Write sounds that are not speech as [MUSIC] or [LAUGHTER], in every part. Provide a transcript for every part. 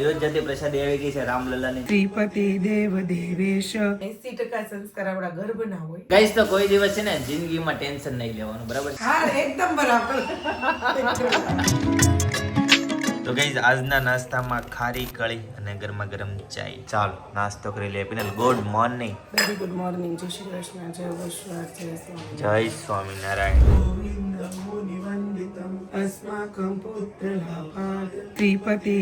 અયોધ્યાથી પ્રસાદી આવી ગઈ છે રામલલ્લાની શ્રીપતિ દેવ દેવેશ એસી ટકા સંસ્કાર આપણા ગર્ભના હોય. ગાઈસ તો કોઈ દિવસ છે ને જિંદગીમાં ટેન્શન નહીં લેવાનું બરાબર હા એકદમ બરાબર. તો ગઈઝ આજના નાસ્તામાં ખારી કળી અને ગરમા ગરમ ચાય. ચાલો નાસ્તો કરી લે Pinal good morning. Very good morning જય શ્રી કૃષ્ણ જય વૈષ્ણવ જય સ્વામી જય સ્વામિનારાયણ ગોવિંદ મુનિવંદિતમ અસ્માકં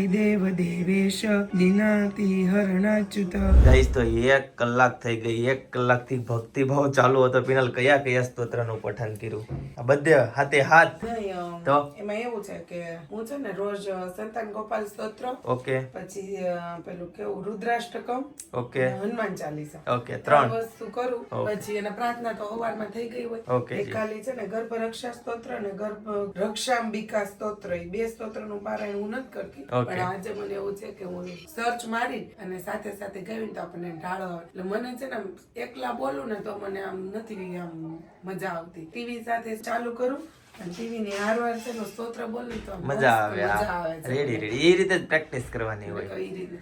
દેવ દેવેશ દિનાતિ હરણાચ્યુત ગાઈઝ તો એક કલાક થઈ ગઈ એક કલાકથી ભક્તિભાવ ચાલુ હતો પીનલ કયા કયા સ્તોત્રનું પઠન કર્યું આ બધે હાથે હાથ તો? એમાં એવું છે કે હું છે ને રોજ સંતાન ગોપાલ સ્તોત્ર ઓકે પછી પેલું કેવું રુદ્રાષ્ટકમ ઓકે હનુમાન ચાલીસા ઓકે ત્રણ વસ્તુ કરું પછી એના પ્રાર્થના તો સવારમાં થઈ ગઈ હોય. ઓકે ખાલી છે ને ગર્ભ રક્ષા સ્તોત્ર અને ગર્ભ રક્ષાંબિકા સ્તોત્ર એ બે સ્તોત્રનું પારાયણ હું નથી કરતી. પણ આજે મને એવું છે કે હું સર્ચ મારી અને સાથે સાથે ગઈ તો આપણને ઢાળો આવે. એટલે મને છે ને એકલા બોલું ને તો મને આમ નથી આમ મજા આવતી. ટીવી સાથે ચાલુ કરું મજા આવે રેડી રેડી એ રીતે જ પ્રેક્ટિસ કરવાની હોય.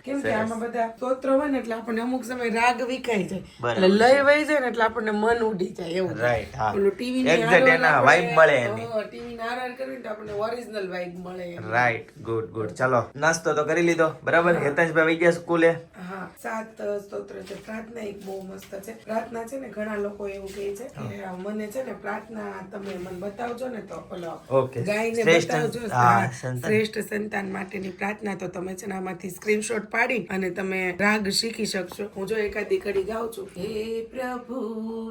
કેમ કે આમાં બધા સ્તોત્ર હોય ને એટલે આપણને અમુક સમય રાગ વિખાઈ જાય. એટલે લય વહી જાય ને એટલે આપણને મન ઉડી જાય એવું. રાઈટ હા. ઓલું ટીવી ની Exact એના આપણે- મળે એની. હા, TV ની કરવી તો આપણને ઓરિજિનલ વાઇબ મળે રાઈટ ગુડ ગુડ ચાલો નાસ્તો તો કરી લીધો. બરાબર? હેતાંશભાઈ આવી ગયા સ્કૂલે. હા સાત સ્તોત્ર છે. પ્રાર્થના એક બહુ મસ્ત છે. પ્રાર્થના છે ને ઘણા લોકો એવું કહે છે કે મને છે ને પ્રાર્થના તમે મને બતાવજો ને તો ઓલો Okay. ગાયને શ્રેષ્ઠ બતાવજો. સંતાન. શ્રેષ્ઠ સંતાન માટેની પ્રાર્થના. તો તમે છે ને આમાંથી સ્ક્રીનશોટ પાડી અને તમે રાગ શીખી શકશો. હું જો એકાદી કડી ગાઉં છું. હે પ્રભુ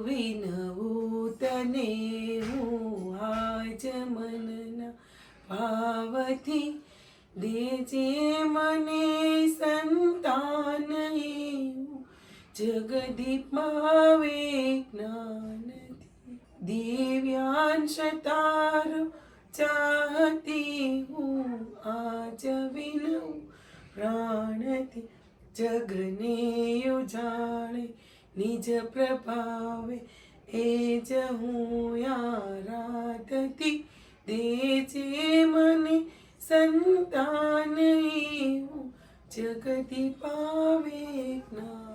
વિનવું તને હું આજ મનના ભાવથી દેજે મને સંતાન. જગદીપ જગદીપમાં વે જ્ઞાનથી દિવ્યાંશ તારો ચાહતી હું આજ વિનવું પ્રાણથી જગને ઉજાણે નિજ પ્રભાવે એ જ હું આરાધતી. દેજે મને સંતાન જગતી પાવે જ્ઞાનથી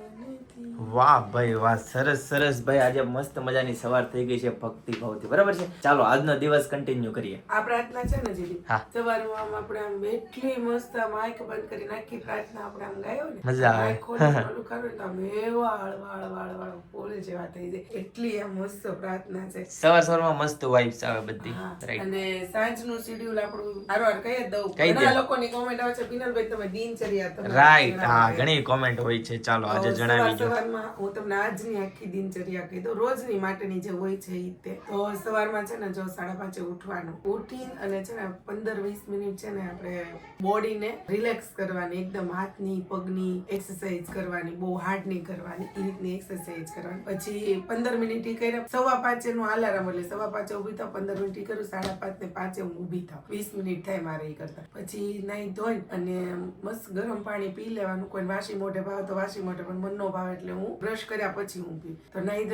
વાહ ભાઈ વાહ સરસ સરસ ભાઈ. આજે મસ્ત મજાની સવાર થઈ ગઈ છે ભક્તિ ભાવથી. બરાબર છે? ચાલો આજનો દિવસ કન્ટિન્યુ કરીએ. આ પ્રાર્થના છે ને હા. સવારમાં આમ આપણે આમ એટલી મસ્ત આમ આંખ બંધ કરી નાખી પ્રાર્થના આપણે આમ ગાયો ને. મજા આવે. ખોલું [LAUGHS] કરો તો આમ એવા હળવા હળવા હળવા ફૂલ જેવા થઈ જાય. એટલી આમ મસ્ત પ્રાર્થના છે. સવાર સવારમાં મસ્ત વાઇબ્સ આવે બધી. અને સાંજનું શેડ્યુલ આપણું હારવાર કહી દઉં. ઘણા લોકોની કોમેન્ટ આવે છે પિનલભાઈ તમે દિનચર્યા તો રાઈટ હા ઘણી કોમેન્ટ હોય છે. ચાલો આજે જણાવી સવારમાં હું તમને આજની આખી દિનચર્યા કહી દઉં. રોજની માટેની જે હોય છે ઈ તે. તો સવારમાં છે ને જો સાડા પાંચે ઉઠવાનું. ઉઠી અને છે ને પંદર વીસ મિનિટ છે ને આપણે બોડીને રિલેક્સ કરવાની, એકદમ હાથની, પગની એક્સરસાઇઝ કરવાની, બહુ હાર્ડ નહીં કરવાની એ રીતની એક્સરસાઇઝ કરવાની. પછી પંદર મિનિટ ઈ કર્યા સવા પાંચે નું અલાર્મ એટલે સવા પાંચે ઊભી થાવ, પંદર મિનિટ કરું, સાડા પાંચ ને પાંચે હું ઊભી થાવ. વીસ મિનિટ થાય મારે એ કરતા. પછી નાઈ ધોઈ અને મસ્ત ગરમ પાણી પી લેવાનું. કોઈ વાસી મોઢે ભાવે તો વાસી મોઢે, પણ મન નો એટલે હું બ્રશ કર્યા પછી પી તો નહીં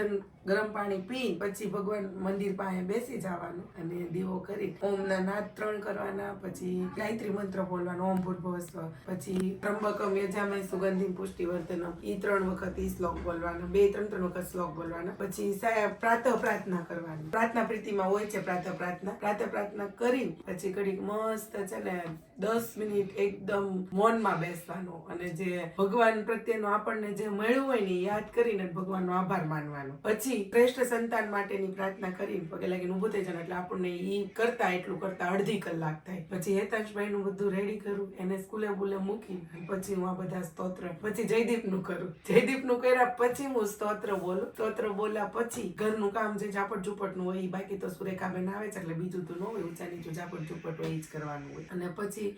ગરમ પાણી પી, પછી ભગવાન મંદિર પાસે બેસી જવાનું અને દીવો કરી ઓમના નાદ ત્રણ કરવાના, પછી ગાયત્રી મંત્ર બોલવાનો, ઓમ ભૂર્ભવસ્વ પછી ત્રંબકમ યજામય સુગંધિમ પુષ્ટિવર્ધનમ, ઈ ત્રણ વખત ઈ શ્લોક બોલવાનો, બે, ત્રણ ત્રણ વખત શ્લોક બોલવાનો, પછી સાહેબ પ્રાતઃ પ્રાર્થના કરવાની. પ્રાર્થના પ્રીતિમાં હોય છે પ્રાતઃ પ્રાર્થના. પ્રાતઃ પ્રાર્થના કરી, પછી ઘડીક મસ્ત છે ને દસ મિનિટ એકદમ મૌનમાં બેસવાનું અને જે ભગવાન પ્રત્યેનો આપણને જે મળ્યું હોય ને યાદ કરીને ભગવાનનો આભાર માનવાનો. પછી શ્રેષ્ઠ સંતાન માટેની પ્રાર્થના કરીને પગે લાગીને ઊભું થઈ જાય એટલે આપણને ઈ કરતા એટલું કરતા અડધી કલાક થાય. પછી હેતાંશભાઈ નું બધું રેડી કરું, એને સ્કૂલે બુલે મૂકી પછી હું આ બધા સ્તોત્ર, પછી જયદીપનું કરું. જયદીપનું કર્યા પછી હું સ્તોત્ર બોલું. સ્તોત્ર બોલ્યા પછી ઘરનું કામ જે ઝાપટ ઝુપટનું હોય ઈ બાકી તો સુરેખાબેન આવે છે, એટલે બીજું તો ન હોય, ઊંચા નીચું ઝાપટ ઝુપટ હોય એ જ કરવાનું હોય. અને પછી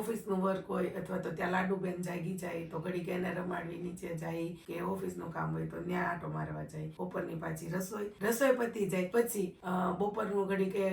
ઓફિસનું વર્ક હોય અથવા તો ત્યાં લાડુબેન જાગી જાય, તો ઘડીક એને રમાડવી, નીચે જાય, કે ઓફિસનું કામ હોય તો ત્યાં આટો મારવા જાય, બપોરની પાછી રસોઈ રસોઈ પતી જાય પછી બપોરનું ઘડી કે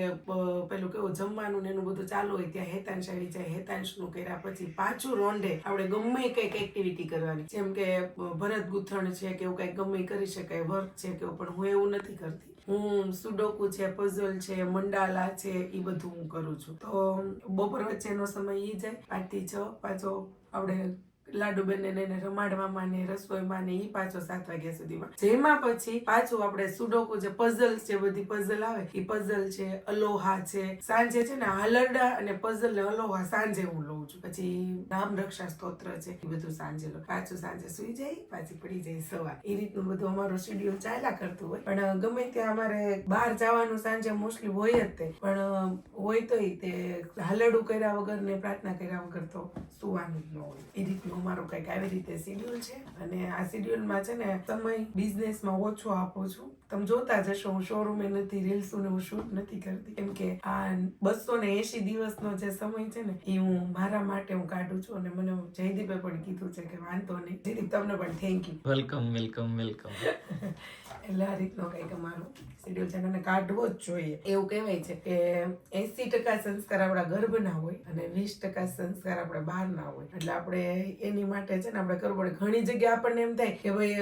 પેલું કેવું જમવાનું ને એનું બધું ચાલુ હોય ત્યાં હેતાંશ આવી જાય હેતાંશનું કર્યા પછી પાછું રોંઢે આપણે ગમે કંઈક એક્ટિવિટી કરવાની. જેમ કે ભરત ગૂંથણ છે કે એવું કંઈક ગમે કરી શકાય, વર્ક છે કે પણ હું એવું નથી કરતી. હું સુડોકુ છે પઝલ છે, મંડાલા છે એ બધું હું કરું છું. તો બપોર વચ્ચેનો સમય ઈ જાય પાંચથી છ પાછો આપણે લાડુબેન ને એને રમાડવામાં ને રસોઈમાં ને એ પાછો સાત વાગ્યા સુધીમાં. જેમાં પછી પાછું આપણે સુડોકુ જે પઝલ છે, બધી પઝલ આવે એ પઝલ છે, અલોહા છે, સાંજે છે ને હાલરડા અને પઝલ ને અલોહા સાંજે હું લઉં છું. પછી નામ રક્ષા સ્તોત્ર છે એ બધું સાંજે લો પાછું સાંજે સુઈ જાય, પાછી પડી જાય સવાર. એ રીતનું બધું અમારું શેડ્યુલ ચાલ્યા કરતું હોય. પણ ગમે ત્યાં અમારે બહાર જવાનું સાંજે મોસ્ટલી હોય જ તે. પણ હોય તોય તે હાલરડું કર્યા વગર ને પ્રાર્થના કર્યા વગર તો સુવાનું જ ન હોય. એ રીતનું અમારું કંઈક આવી રીતે શિડ્યુલ છે. અને આ શિડ્યુલમાં છે ને સમય બિઝનેસમાં ઓછો આપું છું. તમે જોતા જશો હું શોરૂમે નથી રીલ્સો ને હું શૂટ નથી કરતી. કેમ કે આ બસો ને એસી દિવસનો જે સમય છે ને એ હું મારા માટે હું કાઢું છું અને મને જયદીપે પણ કીધું છે કે વાંધો નહીં. જયદીપ તમને પણ thank you welcome welcome welcome એટલે આ રીતનો કંઈક અમારો શેડ્યુલ છે અને કાઢવો જ જોઈએ. એવું કહેવાય છે કે એસી ટકા સંસ્કાર આપણા ગર્ભના હોય અને વીસ ટકા સંસ્કાર આપણે બહારના હોય. એટલે આપણે એની માટે છે ને આપણે કરવું પડે. ઘણી જગ્યાએ આપણને એમ થાય કે ભાઈ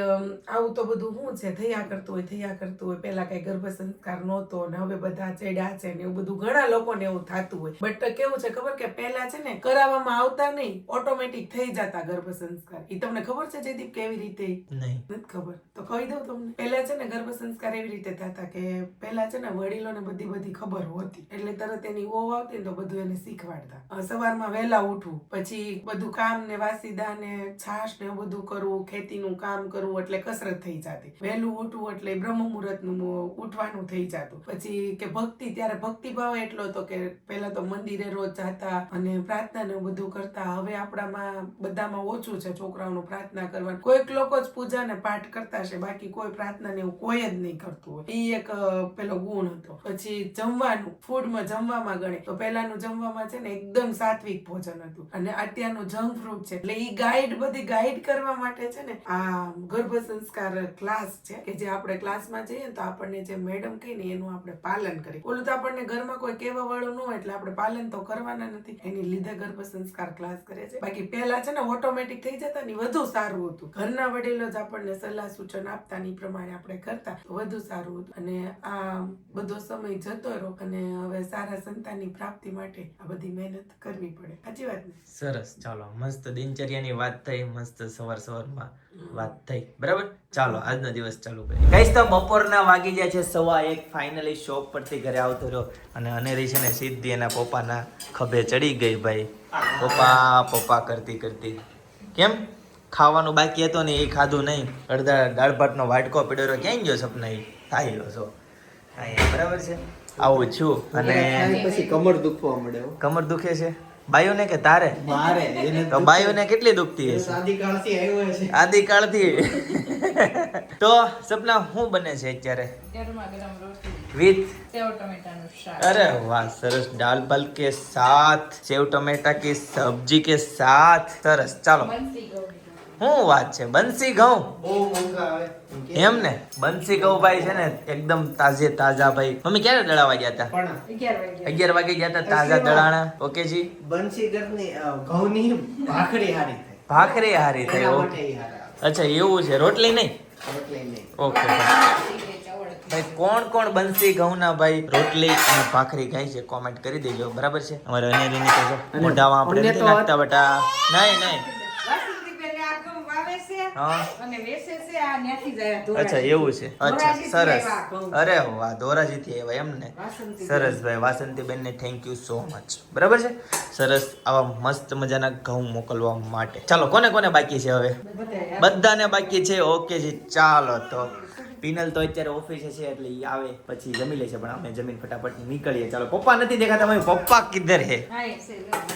આવું તો બધું શું છે થયા કરતું હોય થયા કરતું હોય. પહેલા કઈ ગર્ભ સંસ્કાર નહોતો ને હવે બધા ચડ્યા છે ને એવું બધું ઘણા લોકોને એવું થતું હોય. બટ કેવું છે ખબર કે પહેલા છે ને કરાવવામાં આવતા નહીં ઓટોમેટિક થઈ જતા ગર્ભ સંસ્કાર. એ તમને ખબર છે જયદીપ કેવી રીતે? નહીં. નથી ખબર. તો કહી દઉં તમને. પહેલા છે ને ગર્ભ સંસ્કાર એવી રીતે થતા કે પહેલા છે ને વડીલોને બધી બધી ખબર હોતી. એટલે તરત એની ઓવ આવતી ને તો બધું એને શીખવાડતા. સવારમાં વહેલા ઉઠવું. પછી બધું કામ ને વાસીદા ને છાશ ને બધું કરવું ખેતીનું કામ કરવું એટલે કસરત થઈ જતી. વહેલું ઉઠવું એટલે બ્રહ્મ મુહૂર્તનું ઉઠવાનું થઈ જતું. પછી કે ભક્તિ, ત્યારે ભક્તિ ભાવ એટલો હતો કે પહેલા તો મંદિરે રોજ જતા અને પ્રાર્થના ને બધું કરતા. હવે આપણામાં બધામાં ઓછું છે છોકરાઓનું પ્રાર્થના કરવાનું. કોઈક લોકો જ પૂજા ને પાઠ કરતા છે, બાકી કોઈ પ્રાર્થના ને કોઈ જ નહીં કરતું હોય. એ એક પેલો ગુણ હતો. પછી જમવાનું, ફૂડમાં જમવામાં ગણે. તો પહેલાનું જમવામાં છે ને એકદમ સાત્વિક ભોજન હતું. અને અત્યારનું જંક ફ્રૂટ છે. એટલે એ ગાઈડ, બધી ગાઈડ કરવા માટે છે ને આ ગર્ભ સંસ્કાર ક્લાસ છે કે જે આપણે ક્લાસમાં જઈએ તો આપણને જે મેડમ કહે ને એનું આપણે પાલન કરીએ. ઓલું તો આપણને ઘરમાં કોઈ કહેવા વાળું ન હોય એટલે આપણે પાલન તો કરવાના નથી. એની લીધે ગર્ભ સંસ્કાર ક્લાસ કરે છે. બાકી પહેલા છે ને ઓટોમેટિક થઈ જતા ને વધુ સારું હતું. ઘરના વડીલો જ આપણને સલાહ સૂચન આપતા ની પ્રમાણે આપણે કરતા. વધુ સારું હતું. અને આ બધો સમય જતો રહ્યો અને હવે સારા સંતાનની પ્રાપ્તિ માટે આ બધી મહેનત કરવી પડે. સાચી વાત ને? સરસ. ચાલો મસ્ત દિનચર્યાની વાત થઈ. મસ્ત સવાર સવારમાં વાત થઈ. બરાબર? ચાલો આજનો દિવસ ચાલુ કરીએ. કઈ તો બપોરના વાગી જાય છે સવા એક. ફાઇનલી શોપ પરથી ઘરે આવતો રહ્યો અને અનેરી છે ને સીધી એના પપ્પાના ખભે ચડી ગઈ ભાઈ. પપ્પા પપ્પા કરતી કરતી. કેમ? ખાવાનું બાકી હતો ને એ ખાધું નહીં. અડધા દાળ ભાતનો વાટકો પીડ્યો રહ્યો. ક્યાંય ગયો સપના એ? થાય ગયો છો. બરાબર છે? આવું છું. અને પછી કમર દુખવા મળે કમર દુખે છે? બાયોને કે તારે? તો બાયોને કેટલી દુખતી હશે? આદિકાળથી આવ્યો છે આદિકાળથી. તો સપના શું બને છે અત્યારે? વિથ? સેવ અરે વાહ સરસ. દાલ પલ કે સાથ? સેવ ટમેટા કે સબ્જી કે સાથ? સરસ. ચાલો. શું વાત છે? બંસી ઘઉં? એમ ને? બંસી ઘઉં ભાઈ છે ને એકદમ તાજે તાજા ભાઈ. મમ્મી ક્યારે દળાવા ગયા હતા અગિયાર વાગે. ગયા હતા તાજા દળાણા? ઓકે જી? બંસી ઘઉં ની ભાખરી હારી ભાખરી હારી થઈ અચ્છા એવું છે. રોટલી નહીં? ઓકે. ભાઈ કોણ કોણ બનશે ઘઉંના? ભાઈ રોટલી અને ભાખરી ખાય છે. કોમેન્ટ કરી દેજો. બરાબર છે? અમારે અનેરીની કહેજો મોઢામાં આપણે નાખતા બટા. નહીં નહીં વાસંતીબેન આ ઘઉં વાવે છે. હા. અને વેચે છે આ ન્યાથી જાય અચ્છા એવું છે. અચ્છા સરસ. અરે વાહ ધોરાજીથી આવ્યા એમ ને. સરસ ભાઈ વાસંતીબેનને થેન્ક યુ સો મચ બરાબર છે? સરસ આવા મસ્ત મજાના ઘઉં મોકલવા માટે. ચાલો કોને કોને બાકી છે હવે? બધાને બાકી છે? ઓકે જી ચાલો તો. પિનલ તો અત્યારે ઓફિસે છે એટલે ઈ આવે પછી જમી લે છે પણ અમે જમીન ફટાફટ નીકળીએ. ચાલો પપ્પા નથી દેખાતા મારી પપ્પા કિધર હે? એ.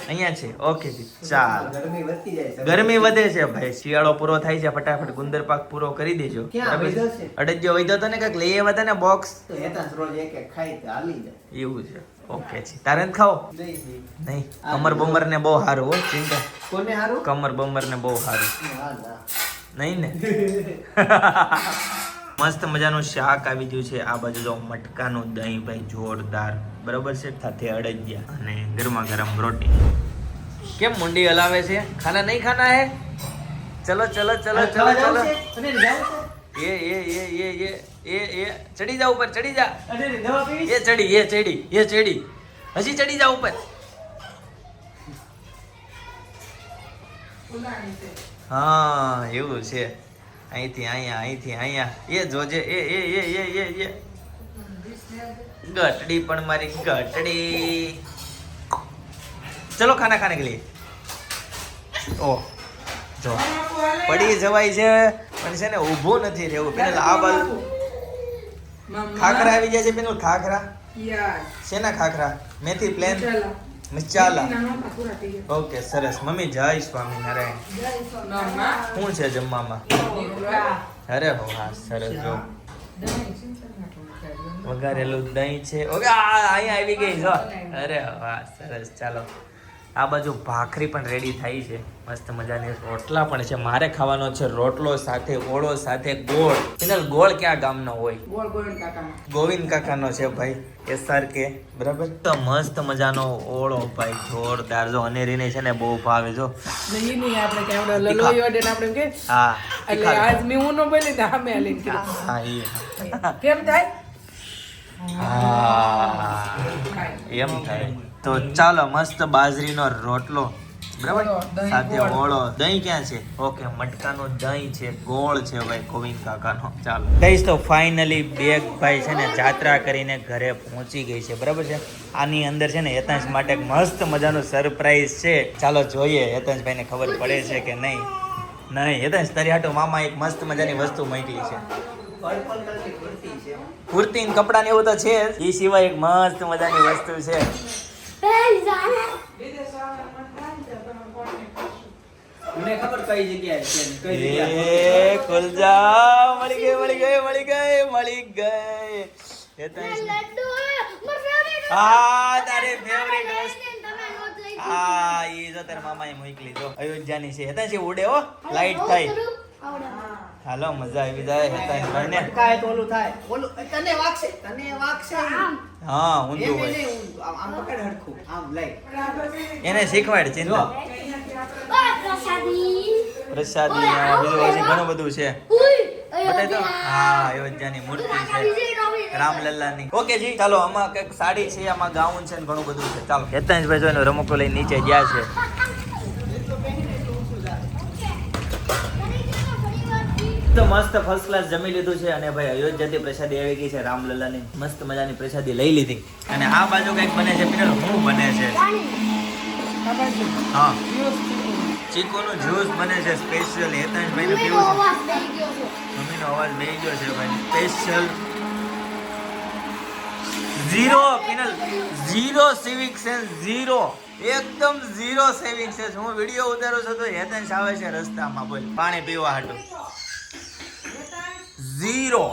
અહીંયા છે ઓકે જી ચાલો. ગરમી વધતી જાય ગરમી વધે છે ભાઈ શિયાળો પૂરો થાય છે ફટાફટ ગુંદર પાક પૂરો કરી દેજો? અડજ્યો વૈધો તો ને કંઈક લઈ આવ્યા હતા ને બોક્સ જ રોજ એક એક ખાઈ હાલી જાય. એવું છે. ઓકે છે તારે નથી ખાઓ નહીં, કમર બમર ને બહુ સારું હો ચિંતા. કોને સારું કમર બમર ને બહુ સારું નહીં ને? [LAUGHS] મસ્ત મજાનું શાક આવી ગયું છે. આ બાજુ જો મટકાનું દહીં ભાઈ જોરદાર. બરોબર છે? સાથે અડદિયા અને ગરમા ગરમ રોટી. કેમ મુંડી હલાવે છે? ખાના નહીં ખાના હે? ચલો ચલો ચલો ચલો ચલો? એ એ એ એ એ એ એ. ચડી જા ઉપર ચડી જા. એ ચડી એ ચડી એ ચડી. હજી ચડી જા ઉપર. હા એવું છે. અહીંથી અહીંયા અહીંથી અહીંયા. એ જોજે એ એ એ એ એ એ. ગટડી પણ મારી ગટડી. ચલો ખાના ખાને કે લીએ ઓહ જો. પડી જવાય છે પણ છે ને ઊભું નથી રહેવું. પેલા આ બાજુ ખાખરા આવી જાય છે પેલું ખાખરા. શેના ખાખરા? મેથી પ્લેન? ચાલો ઓકે સરસ. મમ્મી જય સ્વામિનારાયણ. નારાયણ શું છે જમવામાં? અરે વાહ સરસ જો. વઘારેલું દહીં છે. ઓકે અહીંયા આવી ગઈ જો. અરે વાહ સરસ. ચાલો. આ બાજુ ભાખરી પણ રેડી થઈ છે. મસ્ત મજાની રોટલા પણ છે. મારે ખાવાનો છે રોટલો સાથે ઓળો સાથે ગોળ. ફિનલ ગોળ ક્યાં ગામનો હોય? ગોવિંદ કાકાનો. છે ભાઈ એસઆર કે. બરાબર? તો મસ્ત મજાનો ઓળો ભાઈ જોરદાર. જો અનેરીને છે ને બહુ ભાવે જો. નહીં નહીં આપણે કે આપણે લલોઈ ઓડે ને આપણે કે હા એટલે આજ મે હું નો બોલી ને સામે આલીને હા એ કેમ થાય? હા. એમ થાય. તો ચાલો મસ્ત બાજરીનો રોટલો. બરાબર? સાથે ઓળો. દહીં ક્યાં છે? ઓકે મટકાનો દહીં છે ગોળ છે ભાઈ ગોવિંદ કાકાનો. ચાલો. કહીશ તો ફાઇનલી બેગ ભાઈ છે ને જાત્રા કરીને ઘરે પહોંચી ગઈ છે. બરાબર છે? આની અંદર છે ને હેતાંશ માટે મસ્ત મજાનું સરપ્રાઈઝ છે. ચાલો જોઈએ હેતાંશભાઈને ખબર પડે છે કે નહીં. નહીં હેતાંશ તારી હાટુ મામા એક મસ્ત મજાની વસ્તુ મોકલી છે. કુર્તી કપડાં ને કપડા ને એવું તો છે જ. એ સિવાય એક મસ્ત મજાની વસ્તુ છે. મને ખબર કઈ જગ્યાએ છે કઈ જગ્યાએ? એ ખુલજા મળી ગઈ મળી ગઈ મળી ગઈ મળી ગઈ. હેતાંશ હા તારે ફેવરિટ વસ્તુ હા ઈ જો તારા મામાએ મોકલી જો અયોધ્યાની છે. હેતાંશ છે ઉડે હો. લાઈટ થાય. હાલો મજા આવી જાય હેતાંશ ભાઈને કાંઈ તો ઓલું થાય. ઓલું તને વાગશે તને વાગશે. હા ઊંધું હોય. આમ પકડ હરખું. આમ લઈ. એને શીખવાડ ચિંતા પ્રસાદી. ને બીજું હજી ઘણું બધું છે. બતાય તો હા અયોધ્યાની મૂર્તિ છે. રામલલ્લાની. ઓકે જી ચાલો આમાં કંઈક સાડી છે આમાં ગાઉન છે ને ઘણું બધું છે. ચાલો હેતાંશભાઈ જો એનો રમકડો લઈને નીચે ગયા છે. તો મસ્ત ફર્સ્ટ ક્લાસ જમી લીધું છે અને ભાઈ અયોધ્યાથી પ્રસાદી આવી ગઈ છે રામલલ્લાની મસ્ત મજાની પ્રસાદી લઈ લીધી. અને આ બાજુ કંઈક બને છે પિનલ હું બને છે? હા. ચીકુ. ચીકુનું જ્યુસ બને છે સ્પેશિયલ હેતાંશભાઈને પીવું છે. મમ્મીનો અવાજ બેહી ગયો છે ભાઈ. Special zero Pinal zero civic sense zero એકદમ ઝીરો સેવિંગ સેન્સ હું વીડિયો ઉતારું છું તો હેતન આવે છે રસ્તામાં બોલ પાણી પીવા હાટું. ઝીરો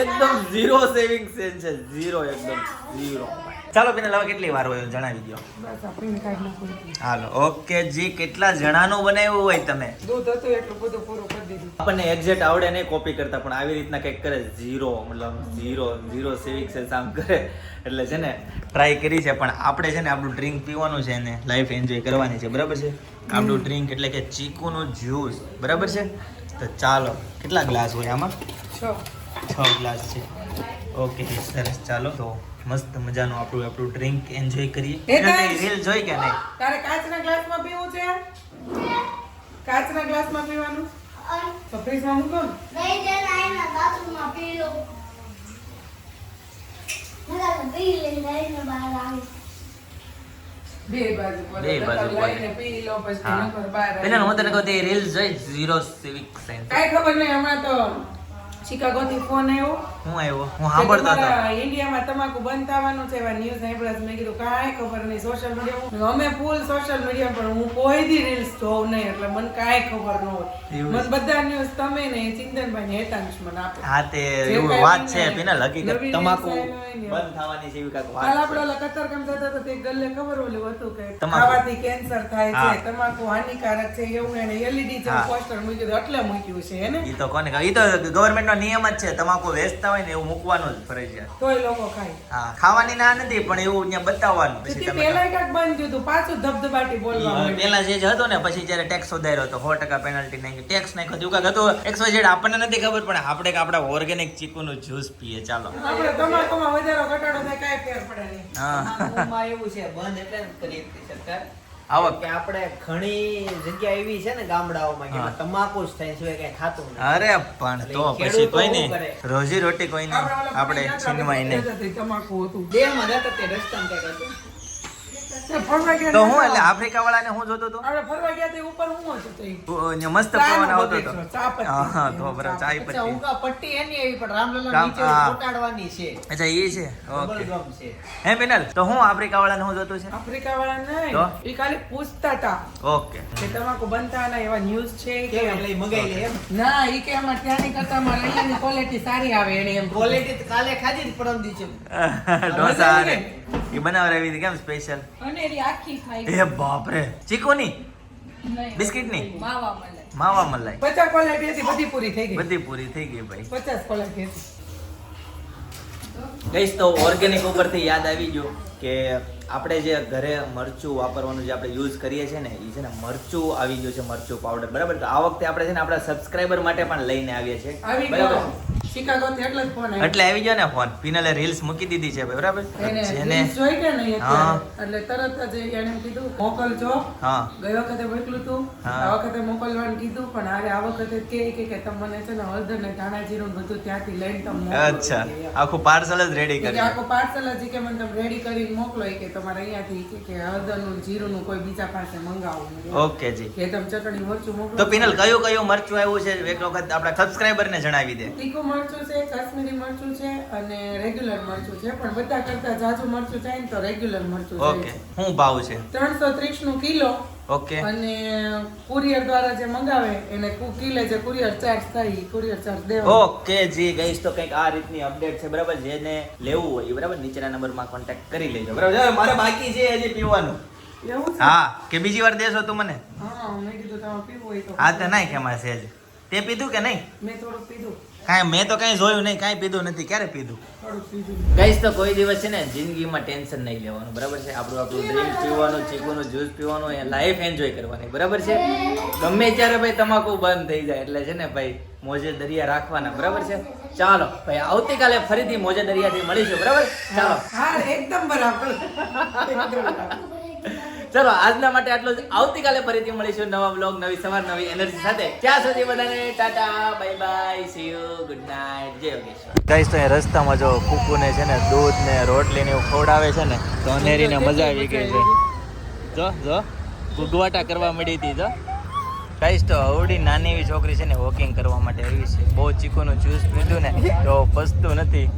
એકદમ ઝીરો સેવિંગ સેન છે. ઝીરો એકદમ ઝીરો ચાલો પિનલ લાવા કેટલી વાર હોય જણાવી દો પીને. હાલો ઓકે જી કેટલા જણાનું બનાવ્યું હોય તમે? દૂધ હતું એટલું બધું પૂરું કરી દીધું. આપણને એક્ઝેક્ટ આવડે નહીં કોપી કરતા પણ આવી રીતના કંઈક કરે ઝીરો મતલબ ઝીરો ઝીરો સેવિંગ સેન્સ આમ કરે. એટલે છે ને ટ્રાય કરી છે પણ આપણે છે ને આપણું ડ્રિંક પીવાનું છે ને લાઈફ એન્જોય કરવાની છે. બરાબર છે? આપણું ડ્રિંક એટલે કે ચીકુનું જ્યુસ બરાબર છે? તો ચાલો કેટલા ગ્લાસ હોય આમાં? છો. છ ગ્લાસ છે. ઓકે સરસ. ચાલો તો મસ્ત મજાનું આપણું આપણું ડ્રિંક એન્જોય કરીએ. રીલ જોઈ કે નહીં? તારે કાચના ગ્લાસમાં પીવું છે? કાચના ગ્લાસમાં પીવાનું? તો ફ્રીજમાં મૂકો નહીં બે બાજુ બાથરૂમમાં પી નકર બોલે. લઈને પી લો હા નકર બહાર પેલા આવી. હું તને કહું તે રીલ જોઈ ઝીરો સિવિક સેન્સ કાંઈ ખબર નહીં હમણાં તો શિકાગોથી ફોન આવ્યો. હું આવ્યો? હું સાંભળતા હતા. ઇન્ડિયામાં તમાકુ બંધ થવાનું છે એવા ન્યૂઝ સાંભળ્યા. મેં કીધું કાંઈ ખબર નહીં સોશિયલ મીડિયા અમે ફૂલ સોશિયલ મીડિયા પર હું કોઈ દી રીલ્સ જોઉં નહીં એટલે મને કાંઈ ખબર ન હોય. મને બધા ન્યૂઝ તમે ને ચિંતનભાઈ ને હેતાંશ મને આપે. હા તે વાત છે પિનલ હકીકત તમાકુ. બંધ થવાની છે એવી કાંઈક કાલ વાત આપણે છે. ઓલા કતારગામ જતા હતા તે ગલ્લે ખબર ઓલું હતું કે. ખાવાથી કેન્સર થાય છે તમાકુ હાનિકારક છે એવું એને એલઈડી જેવું. પોસ્ટર મૂક્યું એટલે મૂક્યું છે એને ઈ તો કોને ઈ તો ગવર્મેન્ટ નો નિયમ જ છે તમાકુ વેચતા હોય ને એવું મૂકવાનું જ ફરજિયાત. તોય લોકો ખાય. હા ખાવાની ના નથી પણ એવું ત્યાં બતાવવાનું. પછી તમે પેલા કાક બંધ થયું હતું પાછું ધબધબાટી બોલવા માંડ્યું. પેલા જે હતો ને પછી જયારે ટેક્સ વધાર્યો હતો સો ટકા પેનલ્ટી નહીં ટેક્સ નાખ્યો હતું કાક હતું. એક્સ વાય ઝેડ આપણને નથી ખબર પણ આપણે કે આપણા ઓર્ગેનિક ચીકુનું જ્યુસ પીએ ચાલો. આપણે તમાકુમાં વધારો ઘટાડો થાય કાંઈ ફેર પડે નહીં. હા. એવું છે બંધ એટલે કરી હતી સરકાર. આવક. કે આપણે ઘણી જગ્યા એવી છે ને ગામડાઓમાં કે તમાકુ જ થાય સિવાય કઈ ખાતું નથી. અરે પણ તો પછી કોઈ નહીં. રોજી રોટી કોઈ નહીં. આપણે છીનવાય નહીં. તમાકુ હતું? બે માં જતા તે રસ્તામાં કંઈક હતું. તે હું એટલે આફ્રિકા વાળાને હું જોતો હતો? આપણે ફરવા ગયા તે ઉપર હું હતો તે ને મસ્ત પવન આવતો હતો. હા હા તો બરાબર ચાય પત્તી. ઊંઘા પટ્ટી એની આવી પણ રામલલા નીચે હા. છે. અચ્છા એ છે? ઓકે. હે પિનલ તો હું આફ્રિકા વાળાને હું જોતો છે? આફ્રિકા વાળાને નહીં તો? એ ખાલી પૂછતા હતા ઓકે. કે તમાકુ બનતા ના એવા ન્યૂઝ છે કે એટલે મગાઈ લે એમ? ના એ કે અમારે ત્યાંની કરતા અમારે અહીંયાની ક્વોલિટી સારી આવે એને એમ. ક્વોલિટી કાલે ખાધી જ પરમ દી છે ઢોસા એ બનાવરાવી હતી કેમ સ્પેશિયલ અને એની આખી ખાઈ. એ બાપ રે ચીકુની બિસ્કિટની માવા મલાઈ. પચાસ ક્વોલિટી હતી બધી પૂરી થઈ ગઈ. બધી પૂરી થઈ ગઈ ભાઈ. પચાસ ક્વોલિટી હતી. ગઈશ તો ઓર્ગેનિક ઉપરથી યાદ આવી ગયું કે આપણે જે ઘરે મરચું વાપરવાનું જે આપણે યુઝ કરીએ છીએ ને એ છે ને મરચું આવી ગયું છે મરચું પાવડર બરાબર? તો આ વખતે આપણે છે ને આપણા સબસ્ક્રાઇબર માટે પણ લઈને આવીએ છીએ. બરાબર? એટલે આવી ગયો ને ફોન પીનલે રીલ્સ મૂકી દીધી છે બરાબર? જેને જોઈ કે નહીં એટલે તરત જ એને કીધું મોકલજો હા. ગઈ વખતે મોકલું તું. આ વખતે મોકલવાનું કીધું પણ હારે આ વખતે કે કે કે તમને છે ને હળદર ને ધાણા જીરું બધું ત્યાંથી લઈને તમે અચ્છા. આખું પાર્સલ જ રેડી કરી. આખું પાર્સલ જ કે મને તમે રેડી કરીને મોકલો. કે તમારે અહીંયાથી કે હળદરનું જીરું નું કોઈ બીજા પાસે મંગાવવું ઓકે જી. કે તમે ચટણી મરચું મોકલો. તો પિનલ કયું કયું મરચું આવ્યું છે? એક વખત આપણા સબસ્ક્રાઇબર ને જણાવી દે. તીખું મરચું છે કાશ્મીરી મરચું છે અને રેગ્યુલર મરચું છે. પણ બધા કરતા જાજુ મરચું થાય ને તો રેગ્યુલર મરચું ઓકે શું ભાવ છે? ત્રણસો ત્રીસનું કિલો. ઓકે અને કુરિયર દ્વારા જે મંગાવે એને કિલે જે કુરિયર ચાર્જ થાય કુરિયર ચાર્જ દેવો ઓકે જી ગઈસ તો કંઈક આ રીતની અપડેટ છે બરાબર? જેને લેવું હોય બરાબર? નીચેના નંબરમાં કોન્ટેક્ટ કરી લેજો. બરાબર? મારે બાકી છે હજી પીવાનું. હા કે બીજી વાર દેશો તું મને? હા મેં કીધું તમે પીવું હોય તો હા તો નાખ મારે સેજ. તે પીધું કે નહીં? મેં થોડુંક પીધું. કાંઈ મેં તો કાંઈ જોયું નહીં કાંઈ પીધું નથી. ક્યારે પીધું? ગઈશ તો કોઈ દિવસ છે ને જિંદગીમાં ટેન્શન નહીં લેવાનું. બરાબર છે? આપણું આપણું ડ્રિંક પીવાનું ચીકુનું જ્યુસ પીવાનું એ લાઈફ એન્જોય કરવાની. બરાબર છે? ગમે ત્યારે ભાઈ તમાકુ બંધ થઈ જાય એટલે છે ને ભાઈ મોજે દરિયા રાખવાના. બરાબર છે? ચાલો ભાઈ આવતીકાલે ફરીથી મોજે દરિયાથી મળીશું. બરાબર? ચાલો. હા એકદમ બરાબર. [LAUGHS] ચલો આજના માટે આટલું જ. આવતીકાલે ફરીથી મળીશું નવા બ્લોગ નવી સવાર નવી એનર્જી સાથે. ત્યાં સુધી બધાને tata bye bye see you good night જય યોગેશ્વર. ગાઈસ તો એ રસ્તામાં જો કુકુને છે ને દૂધ ને રોટલી ને એવું ખવડાવે છે ને તો અનેરીને મજા આવી ગઈ છે. જો જો ગુગવાટા કરવા મળી હતી જો. ગાઈસ તો અવડી નાની એવી છોકરી છે ને વોકિંગ કરવા માટે આવી છે. બહુ ચીકુનું જ્યુસ પીધું ને તો પચતું નથી.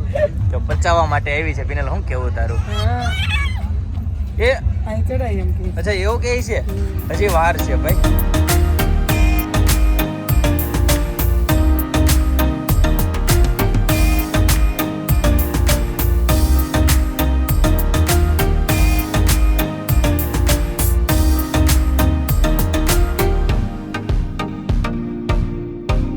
તો પચાવવા માટે આવી છે. પિનલ શું કેવું તારું? એ અહીં ચડાય એમ કે. અચ્છા એવું કે છે? હજી વાર છે ભાઈ.